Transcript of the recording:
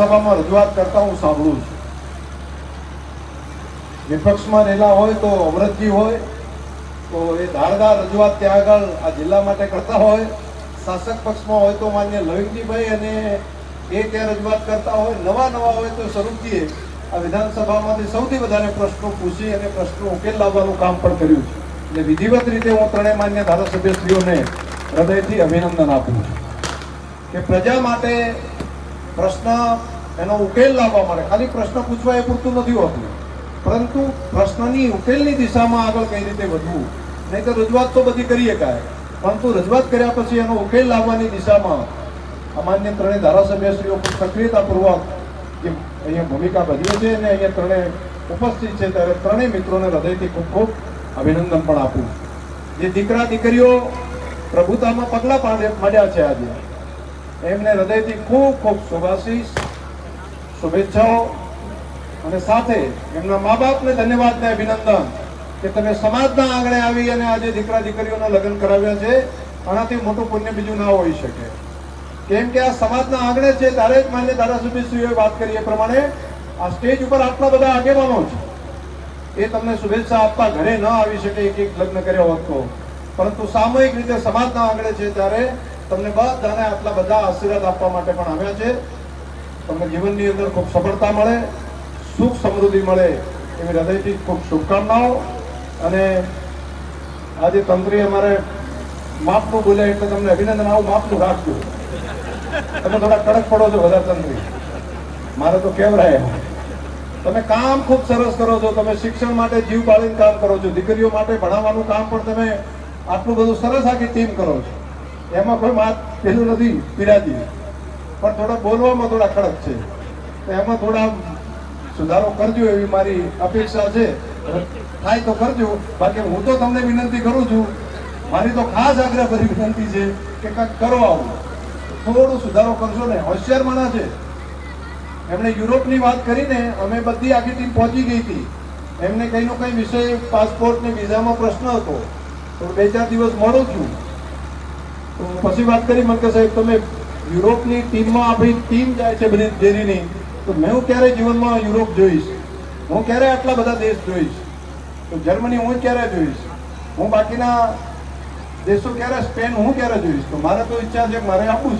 સભામાં રજૂઆત કરતા હું સાંભળું છું. વિપક્ષમાં રહેલા હોય તો અમૃતજી હોય, તો એ ધારદાર રજૂઆત ત્યાં આગળ આ જિલ્લા માટે કરતા હોય. શાસક પક્ષમાં હોય તો માન્ય લવિંગજીભાઈ અને એ ત્યાં રજૂઆત કરતા હોય. નવા નવા હોય તો સ્વરૂપજીએ આ વિધાનસભામાંથી સૌથી વધારે પ્રશ્નો પૂછી અને પ્રશ્નો ઉકેલ લાવવાનું કામ પણ કર્યું છે. એટલે વિધિવત રીતે હું ત્રણેય માન્ય ધારાસભ્યશ્રીઓને હૃદયથી અભિનંદન આપું છું કે પ્રજા માટે પ્રશ્ન એનો ઉકેલ લાવવા માટે. ખાલી પ્રશ્ન પૂછવા એ પૂરતું નથી હોતું. પરંતુ પ્રશ્નની ઉકેલની દિશામાં આગળ કઈ રીતે વધવું? નહીં તો રજૂઆત તો બધી કરી શકાય પરંતુ રજૂઆત કર્યા પછી એનો ઉકેલ લાવવાની દિશામાં અમાન્ય ત્રણેય ધારાસભ્યશ્રીઓ સક્રિયતાપૂર્વક જે અહીંયા ભૂમિકા ભજવે છે અને અહીંયા ત્રણેય ઉપસ્થિત છે, ત્યારે ત્રણેય મિત્રોને હૃદયથી ખૂબ ખૂબ અભિનંદન પણ આપું. જે દીકરા દીકરીઓ પ્રભુતામાં પગલાં પાડ્યા છે આજે. એમને હૃદયથી ખૂબ ખૂબ શુભાશીષ, શુભેચ્છાઓ. અને સાથે એમના મા બાપને ધન્યવાદ ને અભિનંદન કે તમે સમાજના આંગણે આવી અને આજે દીકરા દીકરીઓના લગ્ન કરાવ્યા છે. આનાથી મોટું પુણ્ય બીજું ના હોઈ શકે. કેમ કે આ સમાજના આંગણે છે, ત્યારે જ માન્ય ધારાસભ્યશ્રીઓએ વાત કરી એ પ્રમાણે આ સ્ટેજ ઉપર આટલા બધા આગેવાનો છે. એ તમને શુભેચ્છા આપવા ઘરે ન આવી શકે એક એક લગ્ન કર્યા હોત તો. પરંતુ સામૂહિક રીતે સમાજના આંગણે છે, ત્યારે તમને બધાને આટલા બધા આશીર્વાદ આપવા માટે પણ આવ્યા છે. તમને જીવનની અંદર ખૂબ સફળતા મળે, સુખ સમૃદ્ધિ મળે એવી હૃદયથી ખૂબ શુભકામનાઓ. અને આજે તંત્રી અમારે માપનું બોલ્યા એટલે તમને અભિનંદન, આવું માપનું રાખજો. તમે થોડા કડક પડો છો વધારે તંત્રી. મારે તો કેવરાય તમે કામ ખૂબ સરસ કરો છો, તમે શિક્ષણ માટે જીવ બાળીને કામ કરો છો, દીકરીઓ માટે ભણાવવાનું કામ પણ તમે આટલું બધું સરસ આખી ટીમ કરો છો. એમાં કોઈ વાત પેલું નથી પીરાજી પણ થોડા બોલવામાં થોડા કડક છે. તો એમાં થોડા સુધારો કરજો એવી મારી અપેક્ષા છે. થાય તો કરજો. બાકી હું તો તમને વિનંતી કરું છું, મારી તો ખાસ આગ્રહ ભરી વિનંતી છે કે કંઈક કરો આવું. થોડો સુધારો કરશો ને હોશિયાર માણસ છે. એમણે યુરોપની વાત કરીને અમે બધી આખી ટીમ પહોંચી ગઈ હતી. એમને કંઈનો કંઈ વિષય, પાસપોર્ટ ને વિઝામાં પ્રશ્ન હતો. તો બે ચાર દિવસ મળું તો પછી વાત કરી, મને કે સાહેબ, તમે યુરોપની ટીમમાં આપણી ટીમ જાય છે બધી ડેરીની, તો મેં હું ક્યારે જીવનમાં યુરોપ જોઈશ? હું ક્યારે આટલા બધા દેશ જોઈશ? તો જર્મની હું ક્યારે જોઈશ? હું બાકીના દેશો ક્યારે, સ્પેન હું ક્યારે જોઈશ? તો મારે તો ઈચ્છા છે મારે આપવું છે